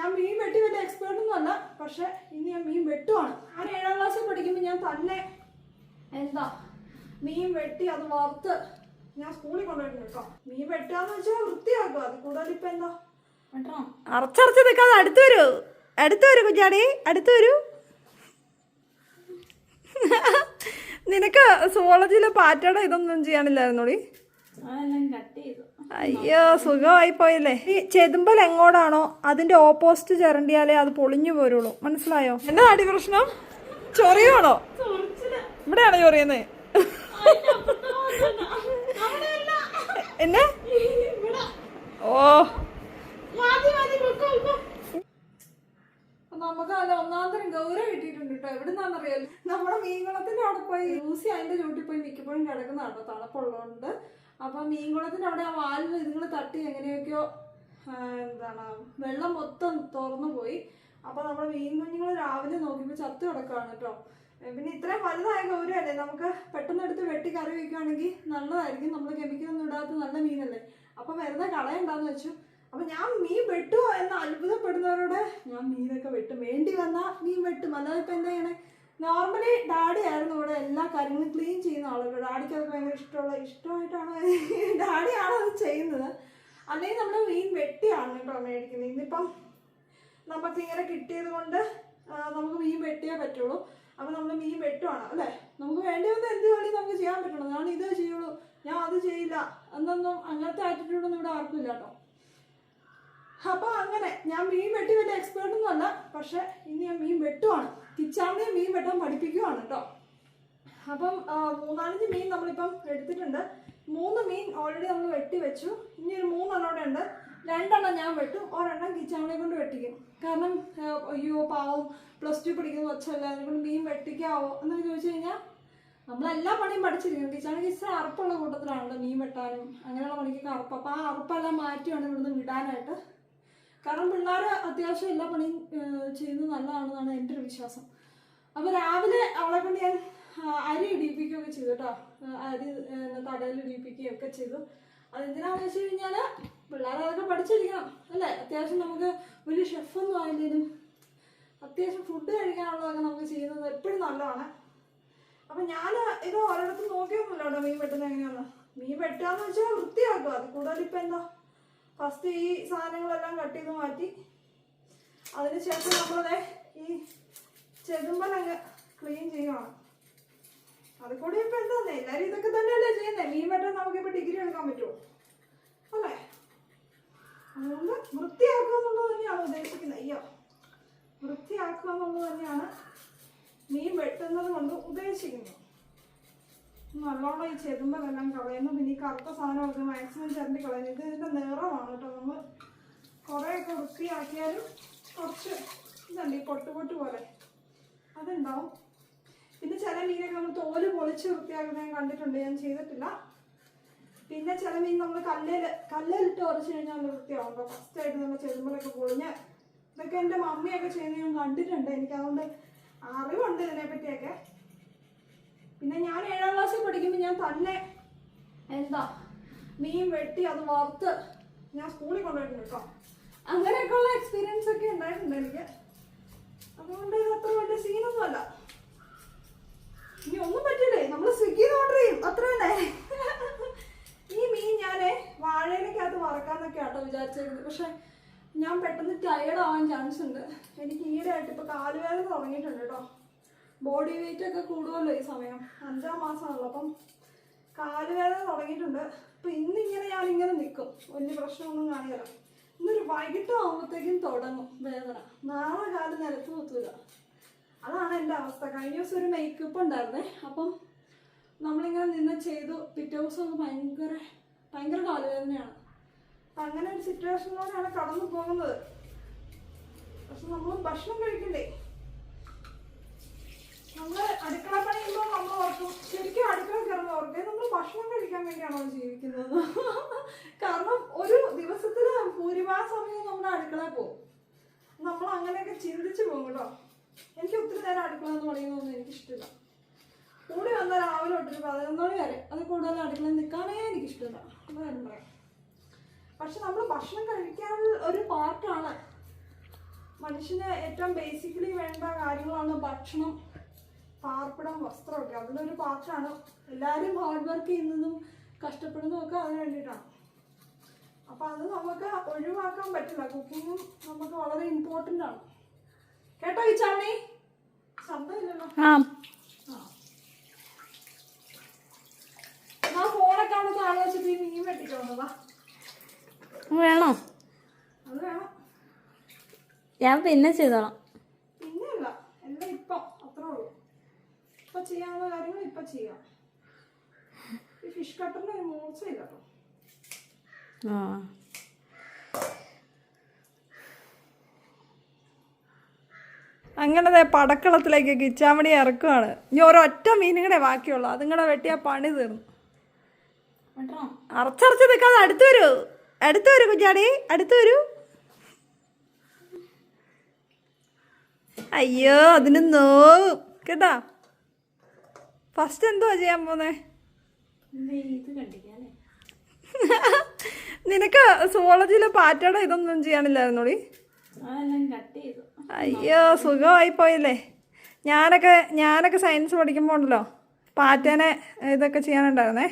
ഞാൻ മീൻ വെട്ടി വലിയ എക്സ്പേർട്ട് ഒന്നും അല്ല പക്ഷെ ഇനി ഞാൻ മീൻ വെട്ടുവാണ്. ഞാൻ ഏഴാം ക്ലാസ്സിൽ പഠിക്കുമ്പോൾ ഞാൻ തന്നെ എന്താ മീൻ വെട്ടി അത് വറുത്ത് ഞാൻ സ്കൂളിൽ കൊണ്ടുപോയിട്ടുണ്ട് കേട്ടോ. മീൻ വെട്ടാന്ന് വെച്ചാൽ വൃത്തിയാക്കുക. അത് കൂടുതൽ ഇപ്പൊ എന്താ? അറച്ചറച്ച് നിൽക്കാതെ അടുത്ത് വരൂ. അടുത്ത് വരൂ കുഞ്ഞാടി അടുത്ത് വരൂ. നിനക്ക് സുവോളജിയിലെ പാറ്റേണോ ഇതൊന്നും ചെയ്യാനില്ലായിരുന്നോടി? അതെല്ലാം കട്ട് ചെയ്തു. അയ്യോ സുഖമായി പോയല്ലേ? ഈ ചെതുമ്പൽ എങ്ങോട്ടാണോ അതിന്റെ ഓപ്പോസിറ്റ് ചിരണ്ടിയാലേ അത് പൊളിഞ്ഞു പോരുള്ളൂ. മനസ്സിലായോ? എന്നാ അടി പ്രശ്നം? ചൊറിയാണോ ഇവിടെയാണോ ചൊറിയുന്നത് എന്നെ? ഓ. നമുക്ക് അല്ല ഒന്നാം തരം ഗൗരവം കിട്ടിയിട്ടുണ്ട് കേട്ടോ. എവിടുന്നാണെന്നറിയാലോ? നമ്മുടെ മീൻകുളത്തിന്റെ അവിടെ പോയി ലൂസി അതിന്റെ ചൂട്ടിൽ പോയി മിക്കപ്പോഴും കിടക്കുന്നതാണ്. തണുപ്പുള്ളതുകൊണ്ട് അപ്പൊ മീൻകുളത്തിന്റെ അവിടെ ആ വാൽവ് ഇതുങ്ങൾ തട്ടി എങ്ങനെയൊക്കെയോ എന്താണ് വെള്ളം മൊത്തം തുറന്നു പോയി. അപ്പൊ നമ്മുടെ മീൻ കുഞ്ഞുങ്ങൾ രാവിലെ നോക്കിയപ്പോൾ ചത്തു കിടക്കുകയാണ് കേട്ടോ. പിന്നെ ഇത്രയും വലുതായ ഗൗരവല്ലേ നമുക്ക് പെട്ടെന്ന് എടുത്ത് വെട്ടി കറി വെക്കുകയാണെങ്കിൽ നല്ലതായിരിക്കും. നമ്മൾ കെമിക്കലൊന്നും ഇടാത്ത നല്ല മീനല്ലേ. അപ്പൊ വരുന്ന കളയണ്ടാന്ന് വെച്ചു? അപ്പൊ ഞാൻ മീൻ വെട്ടുമോ എന്ന് അത്ഭുതപ്പെടുന്നവരോട് ഞാൻ മീനൊക്കെ വെട്ടും. വേണ്ടി വന്നാൽ മീൻ വെട്ടും. അല്ലാതെ ഇപ്പൊ എന്താ ചെയ്യണേ? നോർമലി ഡാഡി ആയിരുന്നു ഇവിടെ എല്ലാ കാര്യങ്ങളും ക്ലീൻ ചെയ്യുന്ന ആളുകൾ. ഡാഡിക്ക് അത് ഭയങ്കര ഇഷ്ടമുള്ള ഇഷ്ടമായിട്ടാണ് ഡാഡിയാണ് അത് ചെയ്യുന്നത്. അല്ലെങ്കിൽ നമ്മൾ മീൻ വെട്ടിയാണ് കേട്ടോ മേടിക്കുന്നത്. ഇന്നിപ്പം നമുക്ക് ഇങ്ങനെ കിട്ടിയത് കൊണ്ട് നമുക്ക് മീൻ വെട്ടിയേ പറ്റുള്ളൂ. അപ്പം നമ്മൾ മീൻ വെട്ടുവാണ് അല്ലേ? നമുക്ക് വേണ്ടി വന്ന എന്ത് വേണ്ടി നമുക്ക് ചെയ്യാൻ പറ്റുള്ളൂ ഞാൻ ഇത് ചെയ്യുള്ളൂ. ഞാൻ അത് ചെയ്യില്ല. എന്നൊന്നും അങ്ങനത്തെ ആറ്റിറ്റ്യൂഡൊന്നും ഇവിടെ ആർക്കും ഇല്ല കേട്ടോ. അപ്പോൾ അങ്ങനെ ഞാൻ മീൻ വെട്ടി വലിയ എക്സ്പേർട്ട് ഒന്നും അല്ല. പക്ഷെ ഇനി ഞാൻ മീൻ വെട്ടുവാണ്. കിച്ചാമിനെ മീൻ വെട്ടാൻ പഠിപ്പിക്കുവാണ് കേട്ടോ അപ്പം മൂന്നാലഞ്ച് മീൻ നമ്മളിപ്പം എടുത്തിട്ടുണ്ട്. മൂന്ന് മീൻ ഓൾറെഡി നമ്മൾ വെട്ടി വെച്ചു. ഇനി ഒരു മൂന്നെണ്ണം കൂടെ ഉണ്ട്. രണ്ടെണ്ണം ഞാൻ വെട്ടും. ഒരെണ്ണം കിച്ചാമിനെ കൊണ്ട് വെട്ടിക്കും. കാരണം അയ്യോ പാവം. പ്ലസ് ടു പഠിക്കുന്ന കൊച്ചല്ല അതിനെ കൊണ്ട് മീൻ വെട്ടിക്കാവോ എന്നൊക്കെ ചോദിച്ചു കഴിഞ്ഞാൽ നമ്മളെല്ലാ പണിയും പഠിച്ചിരിക്കും കിച്ചാണ് ഇച്ചിരി അറുപ്പുള്ള കൂട്ടത്തിലാണല്ലോ മീൻ വെട്ടാനും. അങ്ങനെയുള്ള പണിക്കൊക്കെ അറുപ്പ്. അപ്പോൾ ആ അറുപ്പെല്ലാം മാറ്റിയാണ് ഇവിടുന്ന് വിടാനായിട്ട്. കാരണം പിള്ളേർ അത്യാവശ്യം എല്ലാ പണിയും ചെയ്യുന്നത് നല്ലതാണെന്നാണ് എന്റെ ഒരു വിശ്വാസം. അപ്പോൾ രാവിലെ അവളെ കൊണ്ട് ഞാൻ അരി ഇടിയിപ്പിക്കുകയൊക്കെ ചെയ്തു കേട്ടോ അരി കടയിൽ തടയിൽ ഇടിപ്പിക്കുകയും ഒക്കെ ചെയ്തു. അതെന്തിനാണെന്ന് വെച്ച് കഴിഞ്ഞാൽ പിള്ളേർ അതൊക്കെ പഠിച്ചിരിക്കണം അല്ലേ? അത്യാവശ്യം നമുക്ക് വലിയ ഷെഫൊന്നും ആയില്ലേലും അത്യാവശ്യം ഫുഡ് കഴിക്കാനുള്ളതൊക്കെ നമുക്ക് ചെയ്യുന്നത് എപ്പോഴും നല്ലതാണ്. അപ്പൊ ഞാൻ ഇത് ഒരിടത്തും നോക്കിയൊന്നുമില്ല മീൻ വെട്ടുന്നത് എങ്ങനെയാന്ന്. മീൻ വെട്ടാന്ന് വെച്ചാൽ വൃത്തിയാക്കുക അത് കൂടുതൽ ഇപ്പൊ എന്താ ഫസ്റ്റ് ഈ സാധനങ്ങളെല്ലാം കട്ട് ചെയ്ത് മാറ്റി. അതിനുശേഷം നമ്മളതെ ഈ ചെതുമ്പൽ അങ്ങ് ക്ലീൻ ചെയ്യുവാണ് അത് കൂടി ഇപ്പൊ എന്താന്നേ? എല്ലാരും ഇതൊക്കെ തന്നെയല്ലേ ചെയ്യുന്നേ? മീൻ വെട്ടാൻ നമുക്കിപ്പോ ഡിഗ്രി എടുക്കാൻ പറ്റുമോ അല്ലേ? അതുകൊണ്ട് വൃത്തിയാക്കുക എന്നുള്ളത് തന്നെയാണ് ഉദ്ദേശിക്കുന്നത്. അയ്യോ വൃത്തിയാക്കുക എന്നുള്ളത് തന്നെയാണ് മീൻ വെട്ടുന്നത് കൊണ്ട് ഉദ്ദേശിക്കുന്നത്. നല്ലോണം ഈ ചെതുമ്പലെല്ലാം കളയുന്നു. പിന്നെ ഈ കറുത്ത സാധനമൊക്കെ മാക്സിമം ചിരണ്ടി കളയുന്നു. ഇത് ഇതിന്റെ നിറമാണ് കേട്ടോ നമ്മൾ കുറേയൊക്കെ വൃത്തിയാക്കിയാലും കുറച്ച് ഇതുണ്ട് ഈ പൊട്ട് പോലെ. അതുണ്ടാവും. പിന്നെ ചില മീനൊക്കെ നമ്മൾ തോൽ പൊളിച്ച് വൃത്തിയാക്കുന്നത് കണ്ടിട്ടുണ്ട്. ഞാൻ ചെയ്തിട്ടില്ല. പിന്നെ ചില മീൻ നമ്മൾ കല്ലേൽ കല്ലേലിട്ട് ഉറച്ചു കഴിഞ്ഞാൽ നല്ല വൃത്തിയാവും. ഫസ്റ്റ് ആയിട്ട് നമ്മൾ ചെതുമ്പലൊക്കെ പൊളിഞ്ഞ് ഇതൊക്കെ എന്റെ മമ്മിയൊക്കെ ചെയ്യുന്നത് ഞാൻ കണ്ടിട്ടുണ്ട്. എനിക്ക് അതുകൊണ്ട് അറിവുണ്ട് ഇതിനെ പറ്റിയൊക്കെ പിന്നെ ഞാൻ ഏഴാം ക്ലാസ്സിൽ പഠിക്കുമ്പോൾ ഞാൻ തന്നെ എന്താ മീൻ വെട്ടി അത് വറുത്ത് ഞാൻ സ്കൂളിൽ കൊണ്ടുപോയിട്ടുണ്ട് കേട്ടോ. അങ്ങനെയൊക്കെയുള്ള എക്സ്പീരിയൻസ് ഒക്കെ ഉണ്ടായിട്ടുണ്ട് എനിക്ക്. അതുകൊണ്ട് അത്ര വലിയ സീനൊന്നും അല്ല ഇനി ഒന്നും പറ്റില്ലേ? നമ്മൾ സ്വിഗ്ഗിന്ന് ഓർഡർ ചെയ്യും. അത്ര തന്നെ. ഈ മീൻ ഞാനേ വാഴയിലേക്കകത്ത് വറക്കാന്നൊക്കെ ആട്ടോ വിചാരിച്ചിരുന്നത്. പക്ഷെ ഞാൻ പെട്ടെന്ന് ടയേർഡ് ആവാൻ ചാൻസ് ഉണ്ട്. എനിക്ക് ഈയിടെയായിട്ട് ഇപ്പൊ കാലുവേദന തുടങ്ങിയിട്ടുണ്ട് കേട്ടോ. ബോഡി വെയിറ്റ് ഒക്കെ കൂടുമല്ലോ ഈ സമയം. അഞ്ചാം മാസമാണല്ലോ. അപ്പം കാലുവേദന തുടങ്ങിയിട്ടുണ്ട്. അപ്പൊ ഇന്നിങ്ങനെ ഞാൻ ഇങ്ങനെ നിൽക്കും വലിയ പ്രശ്നമൊന്നും കാണില്ല. ഇന്നൊരു വൈകിട്ട് ആകുമ്പോഴത്തേക്കും തുടങ്ങും വേദന. നാളെ കാലം നിലത്ത് കുത്തൂല. അതാണ് എന്റെ അവസ്ഥ. കഴിഞ്ഞ ദിവസം ഒരു മേക്കപ്പ് ഉണ്ടായിരുന്നേ. അപ്പം നമ്മളിങ്ങനെ നിന്ന് ചെയ്തു. പിറ്റേ ദിവസം ഭയങ്കര ഭയങ്കര കാലുവേദനയാണ്. അങ്ങനെ ഒരു സിറ്റുവേഷനിലൂടെയാണ് കടന്നു പോകുന്നത്. പക്ഷെ നമ്മൾ ഭക്ഷണം കഴിക്കണ്ടേ? നമ്മൾ അടുക്കള പണി നമ്മൾ ഓർക്കും ശരിക്കും അടുക്കള കയറുമ്പോൾ ഓർക്കേ. നമ്മൾ ഭക്ഷണം കഴിക്കാൻ വേണ്ടിയാണോ ജീവിക്കുന്നത്? കാരണം ഒരു സമയം നമ്മുടെ അടുക്കള പോകും. നമ്മൾ അങ്ങനെയൊക്കെ ചിന്തിച്ചു പോകും കേട്ടോ. എനിക്ക് ഒത്തിരി നേരം അടുക്കള എന്ന് പറയുന്നൊന്നും എനിക്ക് ഇഷ്ടമില്ല കൂടി വന്ന രാവിലെ തൊട്ടൊരു പതിനൊന്ന് മണി വരെ അത് കൂടുതൽ അടുക്കളയിൽ നിൽക്കാനേ എനിക്ക് ഇഷ്ടമില്ല അത് കാര്യം പറയാം. പക്ഷെ നമ്മൾ ഭക്ഷണം കഴിക്കാൻ ഒരു പാർട്ടാണ്. മനുഷ്യന് ഏറ്റവും ബേസിക്കലി വേണ്ട കാര്യങ്ങളാണ് ഭക്ഷണം പാർപ്പിടം വസ്ത്രമൊക്കെ. അതിലൊരു പാർട്ടാണ്. എല്ലാവരും ഹാർഡ് വർക്ക് ചെയ്യുന്നതും കഷ്ടപ്പെടുന്നതും ഒക്കെ അതിന് വേണ്ടിയിട്ടാണ്. അപ്പം അത് നമുക്ക് ഒഴിവാക്കാൻ പറ്റില്ല. കുക്കിങ്ങും നമുക്ക് വളരെ ഇമ്പോർട്ടന്റ് ആണ്. കേട്ടോ ഈ ചവണി ശബ്ദമില്ലല്ലോ. ആ. ഫോണൊക്കെ അവിടെ താഴെ വെച്ചിട്ട് മീൻ വെട്ടിക്കൊണ്ടതാ വേണോ? അത് വേണം. ഞാൻ പിന്നെ ചെയ്തോളാം. പിന്നെയല്ല എല്ലാം ഇപ്പം അത്രേ ഉള്ളൂ. ഇപ്പം ചെയ്യാവുന്ന കാര്യങ്ങൾ ഇപ്പം ചെയ്യാം. ഈ ഫിഷ് കട്ടറിന് ഒരു മൂർച്ചയില്ല കേട്ടോ. ആ. അങ്ങനെ പടക്കളത്തിലേക്ക് കിച്ചാമണി ഇറക്കുവാണ്. ഇനി ഒരൊറ്റ മീനുകളെ ബാക്കിയുള്ളൂ. അതും കൂടെ വെട്ടിയാൽ പണി തീർന്നു. അറച്ചറച്ച് നിൽക്കാതെ അടുത്ത് വരൂ. അടുത്ത് വരൂ കുഞ്ഞാടി അടുത്ത് വരൂ. അയ്യോ അതിന് നോ കേട്ടാ? ഫസ്റ്റ് എന്തുവാ ചെയ്യാൻ പോന്നേ? ഇത് നിനക്ക് സുവോളജിയിലെ പാറ്റേണ ഇതൊന്നും ചെയ്യാനില്ലായിരുന്നോടി? അയ്യോ സുഖമായി പോയില്ലേ ഞാനൊക്കെ ഞാനൊക്കെ സയൻസ് പഠിക്കുമ്പോൾ ഉണ്ടല്ലോ പാറ്റേനെ ഇതൊക്കെ ചെയ്യാനുണ്ടായിരുന്നേ.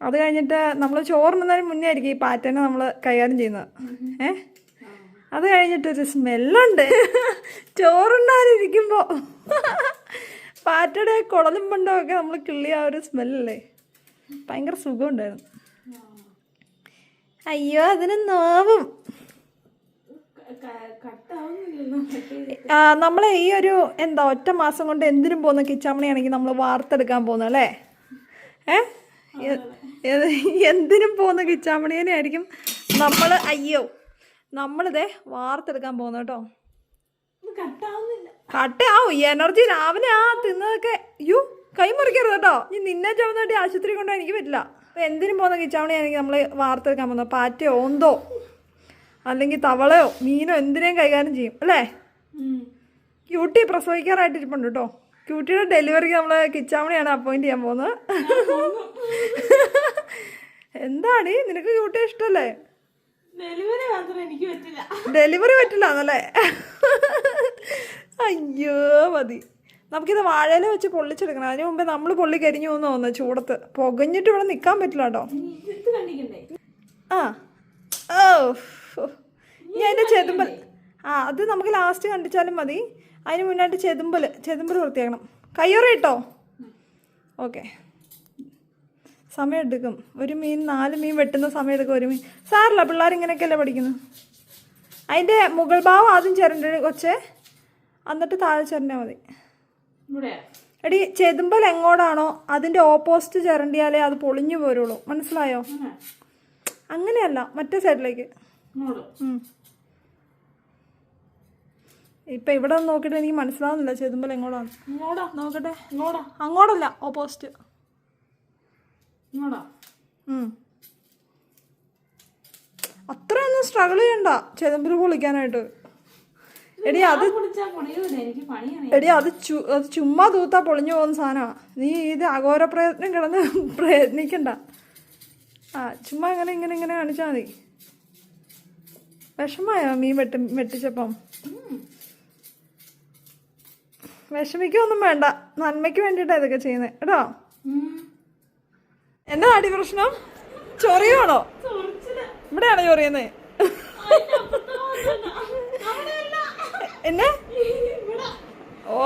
അത് കഴിഞ്ഞിട്ട് നമ്മൾ ചോറുന്നതിന് മുന്നേ ആയിരിക്കും ഈ പാറ്റേനെ നമ്മൾ കൈകാര്യം ചെയ്യുന്നത്. ഏ? അത് കഴിഞ്ഞിട്ടൊരു സ്മെല്ലുണ്ട്. ചോറുണ്ടാതിരിക്കുമ്പോൾ പാറ്റയുടെ കുടലും പണ്ടും ഒക്കെ നമ്മൾ കിള്ളിയ ഒരു സ്മെല്ലല്ലേ ഭയങ്കര സുഖമുണ്ടായിരുന്നു. അയ്യോ അതിന് നോവും. നമ്മളെ ഈ ഒരു എന്താ ഒറ്റ മാസം കൊണ്ട് എന്തിനും പോകുന്ന കിച്ചാമണിയാണെങ്കിൽ നമ്മൾ വാർത്തെടുക്കാൻ പോകുന്നു അല്ലേ? ഏ? എന്തിനും പോകുന്ന കിച്ചാമണിയനെ ആയിരിക്കും നമ്മൾ അയ്യോ നമ്മളിതേ വാർത്തെടുക്കാൻ പോകുന്നു കേട്ടോ. ഈ എനർജി രാവിലെ ആ തിന്നതൊക്കെ അയ്യോ കൈ മുറിക്കരുത് കേട്ടോ. ഇനി നിന്നെ ചുമന്നിട്ട് ആശുപത്രി കൊണ്ടുപോകാൻ എനിക്ക് പറ്റില്ല. അപ്പൊ എന്തിനും പോകുന്ന കിച്ചാമണിയാണെങ്കിൽ നമ്മൾ വാർത്തെടുക്കാൻ പോകുന്നത്. പാറ്റയോ ഓന്തോ അല്ലെങ്കിൽ തവളയോ മീനോ എന്തിനേയും കൈകാര്യം ചെയ്യും അല്ലേ. ക്യൂട്ടി പ്രസവിക്കാറായിട്ട് ഇരിപ്പുണ്ട് കേട്ടോ. ക്യൂട്ടിയുടെ ഡെലിവറിക്ക് നമ്മൾ കിച്ചാമണിയാണ് അപ്പോയിന്റ് ചെയ്യാൻ പോകുന്നത്. എന്താണ് നിനക്ക് ക്യൂട്ടി ഇഷ്ടല്ലേ? ഡെലിവറി മാത്രം എനിക്ക് പറ്റില്ല. ഡെലിവറി പറ്റില്ല എന്നല്ലേ? അയ്യോ മതി. നമുക്കിത് വാഴയില വെച്ച് പൊള്ളിച്ചെടുക്കണം. അതിന് മുമ്പേ നമ്മൾ പൊള്ളി കരിഞ്ഞു പോകുന്ന തോന്നുന്നു ചൂടത്ത്. പുകഞ്ഞിട്ട് ഇവിടെ നിൽക്കാൻ പറ്റില്ല കേട്ടോ. ആ. ഓ ഇനി അതിന്റെ ചെതുമ്പൽ ആ അത് നമുക്ക് ലാസ്റ്റ് കണ്ടിച്ചാലും മതി. അതിന് മുന്നായിട്ട് ചെതുമ്പൽ ചെതുമ്പൽ വൃത്തിയാക്കണം. കയ്യൊറ ഇട്ടോ? ഓക്കെ. സമയം എടുക്കും. ഒരു മീൻ നാല് മീൻ വെട്ടുന്ന സമയം എടുക്കും ഒരു മീൻ. സാറില്ല പിള്ളേർ ഇങ്ങനെയൊക്കെയല്ലേ പഠിക്കുന്നത് അതിന്റെ മുകൾ ഭാവം ആദ്യം ചിരണ്ട കൊച്ചേ? എന്നിട്ട് താഴെ ചേരണ്ടാൽ മതി. എടി ചെതുമ്പൽ എങ്ങോടാണോ അതിന്റെ ഓപ്പോസിറ്റ് ചിരണ്ടിയാലേ അത് പൊളിഞ്ഞു പോരുള്ളൂ. മനസ്സിലായോ? അങ്ങനെയല്ല മറ്റേ സൈഡിലേക്ക് ഇപ്പൊ ഇവിടെ ഒന്ന് നോക്കിയിട്ട് എനിക്ക് മനസ്സിലാവുന്നില്ല ചെതുമ്പൽ എങ്ങോടാണ് നോക്കട്ടെ. അങ്ങോടല്ല അങ്ങോട്ടല്ല ഓപ്പോസിറ്റ് അത്രയൊന്നും സ്ട്രഗിൾ ചെയ്യണ്ട ചെതുമ്പൽ പൊളിക്കാനായിട്ട്. എടി അത് എടി അത് അത് ചുമ്മാ തൂത്താ പൊളിഞ്ഞു പോകുന്ന സാധനമാണ് നീ ഇത് അഘോര പ്രയത്നം കിടന്ന് പ്രയത്നിക്കണ്ട. ആ ചുമ്മാ ഇങ്ങനെ ഇങ്ങനെ ഇങ്ങനെ കാണിച്ചാൽ മതി. വിഷമായോ മീൻ വെട്ടി വെട്ടിച്ചപ്പം? വിഷമിക്കൊന്നും വേണ്ട. നന്മയ്ക്ക് വേണ്ടിട്ടാ ഇതൊക്കെ ചെയ്യുന്നത് കേട്ടോ? എന്താ അടി പ്രശ്നം? ചൊറിയാണോ ഇവിടെയാണോ ചൊറിയുന്നത് എന്നെ? ഓ.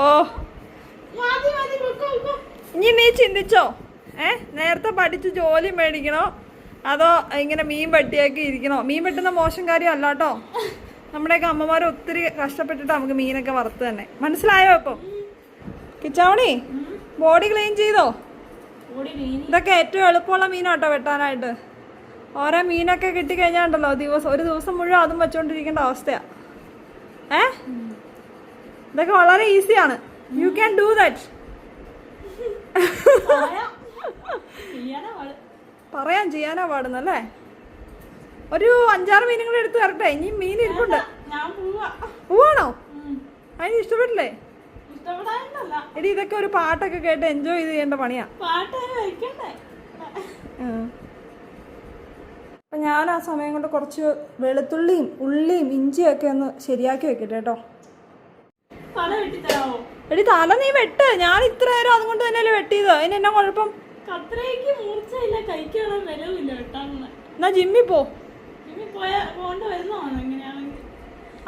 ഇനി നീ ചിന്തിച്ചോ? ഏ? നേരത്തെ പഠിച്ച് ജോലി മേടിക്കണോ? അതോ ഇങ്ങനെ മീൻ വെട്ടിയാക്കി ഇരിക്കണോ? മീൻ വെട്ടുന്ന മോശം കാര്യം അല്ല കേട്ടോ. നമ്മുടെയൊക്കെ അമ്മമാർ ഒത്തിരി കഷ്ടപ്പെട്ടിട്ട് നമുക്ക് മീനൊക്കെ വറുത്ത് തന്നെ. മനസ്സിലായോ ഇപ്പം? കിച്ചാവണി ബോഡി ക്ലീൻ ചെയ്തോ? ഇതൊക്കെ ഏറ്റവും എളുപ്പമുള്ള മീനാട്ടോ വെട്ടാനായിട്ട്. ഓരോ മീനൊക്കെ കിട്ടിക്കഴിഞ്ഞാൽ ഉണ്ടല്ലോ ദിവസം ഒരു ദിവസം മുഴുവൻ അതും വെച്ചോണ്ടിരിക്കേണ്ട അവസ്ഥയാ. ഏ? ഇതൊക്കെ വളരെ ഈസിയാണ്. യു ക്യാൻ ഡു ദാറ്റ് പറയാൻ ചെയ്യാനാ പാടുന്നല്ലേ? ഒരു അഞ്ചാറ് മീനും കൂടെ എടുത്ത് തരട്ടെ. ഇനി മീൻ ഇരിപ്പുണ്ട്. പോവാണോ. അതിന് ഇഷ്ടപ്പെട്ടില്ലേ? എടി ഇതൊക്കെ ഒരു പാട്ടൊക്കെ കേട്ട് എൻജോയ് ചെയ്ത് ചെയ്യേണ്ട പണിയാ. അപ്പൊ ഞാൻ ആ സമയം കൊണ്ട് കുറച്ച് വെളുത്തുള്ളിയും ഉള്ളിയും ഇഞ്ചിയും ഒക്കെ ഒന്ന് ശരിയാക്കി വെക്കട്ടെ കേട്ടോ. എടി തല നീ വെട്ട്. ഞാൻ ഇത്ര നേരം അതുകൊണ്ട് തന്നെ വെട്ടിയത്. അതിന് എന്നാ കുഴപ്പം? കത്രയ്ക്ക് മൂർച്ചയില്ല വിലവില്ല എന്നാ ജിമ്മി പോ. ജിമ്മി പോയ പോണ്ട് വരുന്നതാണ് എങ്ങനെയാണെങ്കിൽ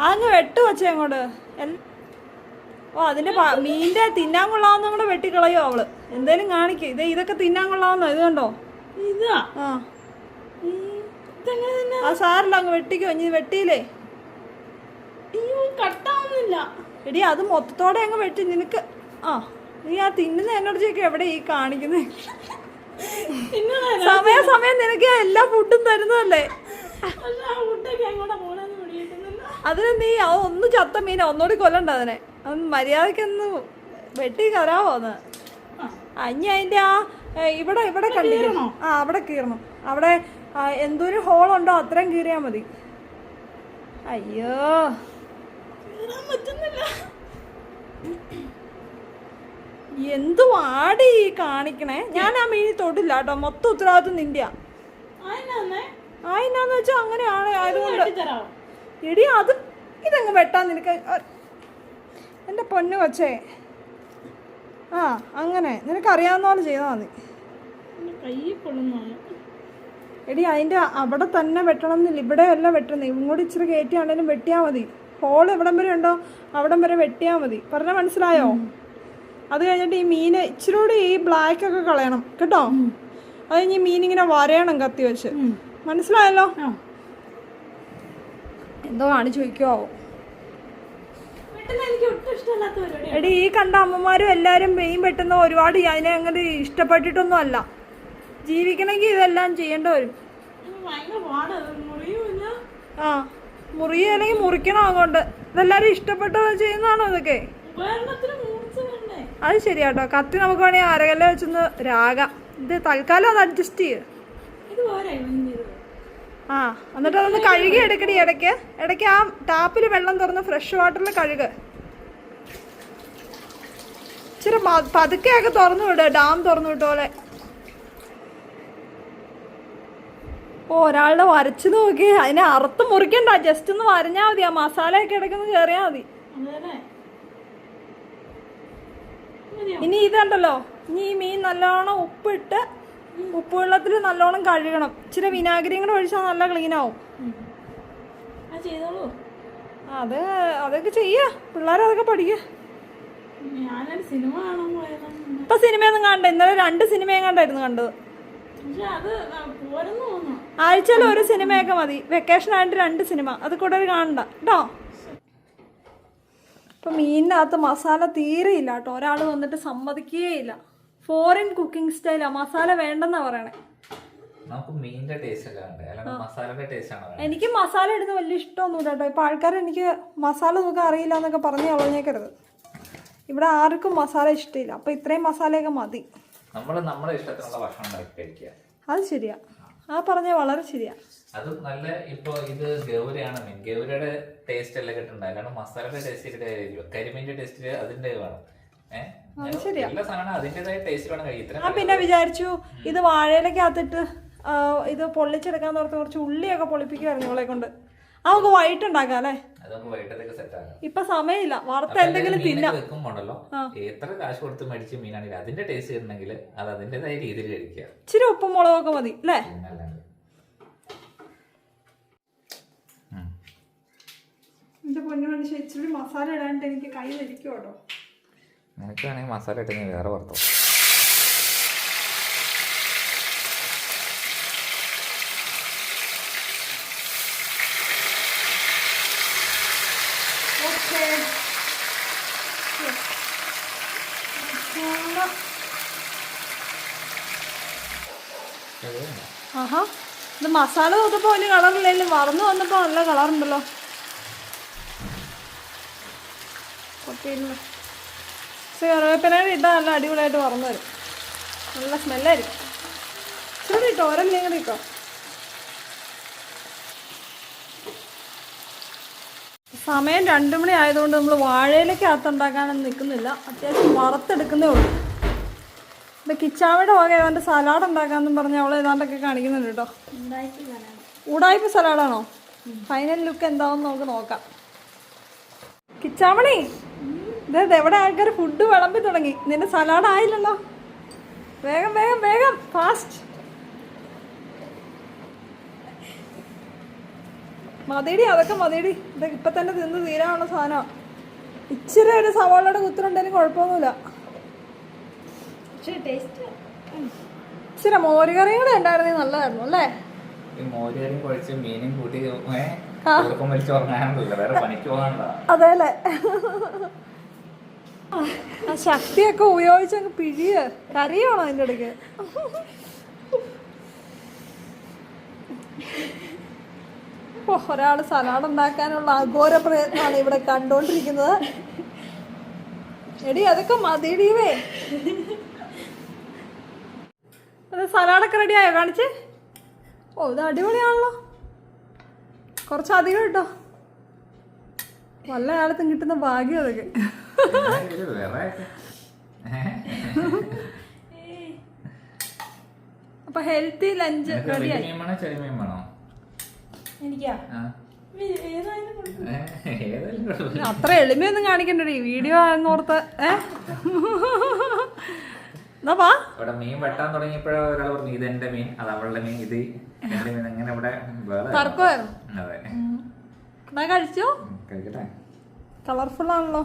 അങ്ങ് വെട്ട് വച്ചേ അങ്ങോട്ട്. ഓ അതിന്റെ മീന്റെ തിന്നാൻ കൊള്ളാവുന്ന കൂടെ വെട്ടിക്കളയോ അവൾ. എന്തേലും കാണിക്കേ. ഇത് ഇതൊക്കെ തിന്നാൻ കൊള്ളാവുന്നോ ഇത് കണ്ടോ? ഇതാ? ആ. ആ സാറില്ല അങ്ങ് വെട്ടിക്കോ ഇനി വെട്ടിയില്ലേ? അയ്യോ കട്ടാവുന്നില്ല. എടി അത് മൊത്തത്തോടെ അങ്ങ് വെട്ടി. നിനക്ക് ആ നീ ആ തിന്നുന്ന എനർജിയൊക്കെ എവിടെ ഈ കാണിക്കുന്നത് സമയ സമയം നിനക്ക് എല്ലാ ഫുഡും തരുന്നതല്ലേ? അതിന് നീ അത് ഒന്ന് ചത്ത മീന ഒന്നുകൂടി കൊല്ലണ്ട അതിനെ. അത് മര്യാദക്കൊന്ന് വെട്ടി കരാവോ ഒന്ന് അഞ്ഞി അതിന്റെ ആ ഇവിടെ ഇവിടെ കണ്ടിരുന്നു ആ അവിടെ കീറണം. അവിടെ എന്തൊരു ഹോളുണ്ടോ അത്രയും കീറിയാ മതി. അയ്യോ. പറ്റുന്നില്ല. എന്തുവാടി ഈ കാണിക്കണേ? ഞാൻ ആ മീനി തൊടില്ല കേട്ടോ മൊത്തം ഉത്തരവാദിത്വം നിന്റെയാ. ആയിന്നാന്ന് വെച്ചാ അങ്ങനെയാണ്. ആയതുകൊണ്ട് എടി അത് ഇതങ്ങ് വെട്ടാൻ നിനക്ക്. എന്റെ എന്റെ പൊന്നു കൊച്ചേ. ആ അങ്ങനെ. നിനക്ക് അറിയാവുന്ന പോലെ ചെയ്താ മതി. എടി അതിന്റെ അവിടെ തന്നെ വെട്ടണം എന്നില്ല. ഇവിടെ അല്ല വെട്ടണം ഇങ്ങോട്ട് ഇച്ചിരി കയറ്റിയാണേലും വെട്ടിയാ മതി. ഹോൾ എവിടം വരെ ഉണ്ടോ? അവിടം വരെ വെട്ടിയാ മതി. പറഞ്ഞാൽ മനസ്സിലായോ? അത് കഴിഞ്ഞിട്ട് ഈ മീൻ ഇച്ചിരി കൂടി ഈ ബ്ലാക്ക് ഒക്കെ കളയണം കേട്ടോ? അത് കഴിഞ്ഞ് ഈ മീൻ ഇങ്ങനെ വരയണം കത്തി വെച്ച്. മനസ്സിലായല്ലോ? എന്തോ ആണ് ചോദിക്കോ വെട്ടുന്ന എനിക്ക് ഒട്ടും ഇഷ്ടമല്ലാത്ത എടി ഈ കണ്ട അമ്മമാരും എല്ലാവരും മീൻ വെട്ടുന്ന ഒരുപാട് അതിനെ അങ്ങനെ ഇഷ്ടപ്പെട്ടിട്ടൊന്നും അല്ല. ജീവിക്കണമെങ്കിൽ ഇതെല്ലാം ചെയ്യേണ്ടി വരും. ആ മുറി അല്ലെങ്കിൽ മുറിക്കണം അങ്ങോട്ട്. ഇതെല്ലാരും ഇഷ്ടപ്പെട്ടത് ചെയ്യുന്നതാണോ ഇതൊക്കെ? അത് ശരിയാട്ടോ. കത്തി നമുക്ക് വേണമെങ്കിൽ അരകല്ല വെച്ചൊന്ന് രാഗം. ഇത് തൽക്കാലം അത് അഡ്ജസ്റ്റ് ചെയ്യ്. ആ എന്നിട്ട് അതൊന്ന് കഴുകി എടുക്കടി ഇടയ്ക്ക്. ഇടയ്ക്ക് ആ ടാപ്പിൽ വെള്ളം തുറന്ന് ഫ്രഷ് വാട്ടറിൽ കഴുക. ഇച്ചിരി പതുക്കെയൊക്കെ തുറന്നു വിടുക ഡാം തുറന്നു വിട്ടോളെ ഓ ഒരാളുടെ വരച്ചു നോക്കി. അതിനെ അറുത്ത് മുറിക്കണ്ട. ജസ്റ്റ് ഒന്ന് വരഞ്ഞാൽ മതി. ആ മസാലയൊക്കെ ഇടയ്ക്കൊന്ന് കയറിയാൽ മതി. ഇനി ഇതുണ്ടല്ലോ ഇനി ഈ മീൻ നല്ലോണം ഉപ്പിട്ട് ഉപ്പ് വെള്ളത്തിൽ നല്ലോണം കഴുകണം. ഇച്ചിരി വിനാഗിരിയും കൂടെ ഒഴിച്ചാൽ നല്ല ക്ലീൻ ആവും. അത് അതൊക്കെ ചെയ്യാ. പിള്ളേർ അതൊക്കെ പഠിക്കുക ഇപ്പൊ സിനിമയൊന്നും കണ്ട. ഇന്നലെ രണ്ട് സിനിമയും കണ്ടായിരുന്നു കണ്ടത്. ആഴ്ചയിൽ ഒരു സിനിമയൊക്കെ മതി. വെക്കേഷൻ ആയിട്ട് രണ്ട് സിനിമ. അത് കൂടുതൽ കാണണ്ട. കേട്ടോ? ഇപ്പൊ മീനിനകത്ത് മസാല തീരെയില്ല കേട്ടോ. ഒരാൾ വന്നിട്ട് സമ്മതിക്കുകയില്ല ഫോറിൻ കുക്കിംഗ് സ്റ്റൈലാ മസാല വേണ്ടെന്നാ പറയണേ. നമുക്ക് മീനിന്റെ ടേസ്റ്റ് അല്ല മസാലയുടെ ടേസ്റ്റ് എനിക്ക് മസാല ഇടുന്ന വലിയ ഇഷ്ടമൊന്നുമില്ല കേട്ടോ. ഇപ്പൊ ആൾക്കാർ എനിക്ക് മസാല നോക്കാൻ അറിയില്ല എന്നൊക്കെ പറഞ്ഞ് കളഞ്ഞേക്കരുത്. ഇവിടെ ആർക്കും മസാല ഇഷ്ടമില്ല. അപ്പൊ ഇത്രയും മസാലയൊക്കെ മതി. നമ്മൾ നമ്മുടെ ഇഷ്ടത്തിനുള്ള ഭക്ഷണം കഴിക്കുക അത് ശരിയാ. ആ പറഞ്ഞ വളരെ ശരിയാ. അതും നല്ല ഇപ്പൊ ഇത് ഗൗരയാണ്. മീൻ ഗൗരയുടെ ടേസ്റ്റ് അല്ല കിട്ടണ്ട? കാരണം മസാലയുടെ ടേസ്റ്റ് കാര്യമായിരിക്കും കരിമീന്റെ ടേസ്റ്റ് അതിന്റെ വേണം. പിന്നെ വിചാരിച്ചു ഇത് വാഴയിലേക്കകത്തിട്ട് ഇത് പൊള്ളിച്ചെടുക്കാൻ ഓർത്ത് കുറച്ച് ഉള്ളിയൊക്കെ പൊളിപ്പിക്കുമായിരുന്നു ഇവളെ കൊണ്ട്. നമുക്ക് വൈകിട്ട് ഉണ്ടാക്കാം അല്ലേ ഇപ്പൊ സമയമില്ല. വറുത്ത എന്തെങ്കിലും തിന്നാം. വെക്കുമ്പോണ്ടല്ലോ. എത്ര കാശ് കൊടുത്ത് മേടിച്ച് മീനാണെങ്കിൽ അതിന്റെ ടേസ്റ്റ് കിട്ടണമെങ്കിൽ അത് അതിന്റേതായ രീതിയിൽ കഴിക്കുക. ഇച്ചിരി ഉപ്പും മുളകൊക്കെ മതി അല്ലേ. എന്റെ പൊന്നു മനുഷ്യ ഇച്ചിരി മസാല ഇടാണ്ട് എനിക്ക് കൈ വലിക്കും കേട്ടോ നിനക്ക് വേണമെങ്കിൽ മസാല ഇട്ടെങ്കിൽ വേറെ പുറത്തോ ഓക്കേ ആഹാ ഇത് മസാല നോക്കപ്പോ വലിയ കളറില്ലെങ്കിലും വറന്ന് വന്നപ്പോ നല്ല കളറുണ്ടല്ലോ കറിവേപ്പിനയുടെ ഇട്ടാൽ നല്ല അടിപൊളിയായിട്ട് വറന്നു വരും. നല്ല സ്മെല്ലായിരിക്കും ഇച്ചിരി ഇട്ടോ ഒരെണ്ണം കൂടി ഇട്ടോ സമയം രണ്ടു മണി ആയതുകൊണ്ട് നമ്മൾ വാഴയിലേക്ക് അകത്തുണ്ടാക്കാനൊന്നും നിൽക്കുന്നില്ല. അത്യാവശ്യം വറുത്തെടുക്കുന്നേ ഉള്ളൂ. ഇത് കിച്ചാമ്മയുടെ വക ഏതാണ്ട് സലാഡ് ഉണ്ടാക്കാന്നും പറഞ്ഞ് അവൾ ഏതാണ്ടൊക്കെ കാണിക്കുന്നുണ്ട് കേട്ടോ. ഉടായ്പ ഊടായ്പ സലാഡാണോ ഫൈനൽ ലുക്ക് എന്താണെന്ന് നമുക്ക് നോക്കാം. കിച്ചാമണി ഇത് എവിടെ ആൾക്കാർ ഫുഡ് വിളമ്പി തുടങ്ങി. നിന്റെ സലാഡ് ആയില്ലല്ലോ. വേഗം വേഗം വേഗം ഫാസ്റ്റ് മതിയടി അതൊക്കെ മതിയടി ഇത് ഇപ്പൊ തന്നെ തിന്ന് തീരാനുള്ള സാധനമാണ് ഇച്ചിരി ഒരു സവാളയുടെ കുത്തിനുണ്ടെങ്കിലും കുഴപ്പമൊന്നുമില്ല. പക്ഷേ ടേസ്റ്റ് ഇച്ചിരി മോരുകറിയും കൂടെ ഉണ്ടായിരുന്നെങ്കിൽ നല്ലതായിരുന്നു അല്ലേ? ഈ മോരുകറിയും കുഴച്ച് മീനും കൂട്ടി ഏഹ് ആ. ശക്തിയൊക്കെ ഉപയോഗിച്ച് അങ്ങ് പിഴിയ. കറിയാണോ അതിന്റെ ഇടയ്ക്ക്? ഓ ഒരാൾ സലാഡ് ഉണ്ടാക്കാനുള്ള അഘോര പ്രയത്നമാണ് ഇവിടെ കണ്ടോണ്ടിരിക്കുന്നത്. എടി അതൊക്കെ മതിയടിയവേ അത് സലാഡൊക്കെ റെഡി ആയോ കാണിച്ച്. ഓ ഇത് അടിപൊളിയാണല്ലോ. കുറച്ചധികം കേട്ടോ വല്ല കാലത്തും കിട്ടുന്ന ഭാഗ്യം അതൊക്കെ. അപ്പൊ ഹെൽത്തി ലഞ്ച് റെഡിയായി എനിക്കാ. ഏഹ്. അത്ര എളിമയൊന്നും കാണിക്കണ്ടടി. വീഡിയോ ആണെന്നോർത്ത് ഏ? മീൻ വെട്ടാൻ തുടങ്ങിയപ്പോഴോ ഒരാൾ പറഞ്ഞു ഇത് എന്റെ മീൻ അത് അവളുടെ മീൻ ഇത് എന്റെ മീൻ. അങ്ങനെ അവിടെ അതെ. കഴിച്ചോ? കളർഫുൾ ആണല്ലോ.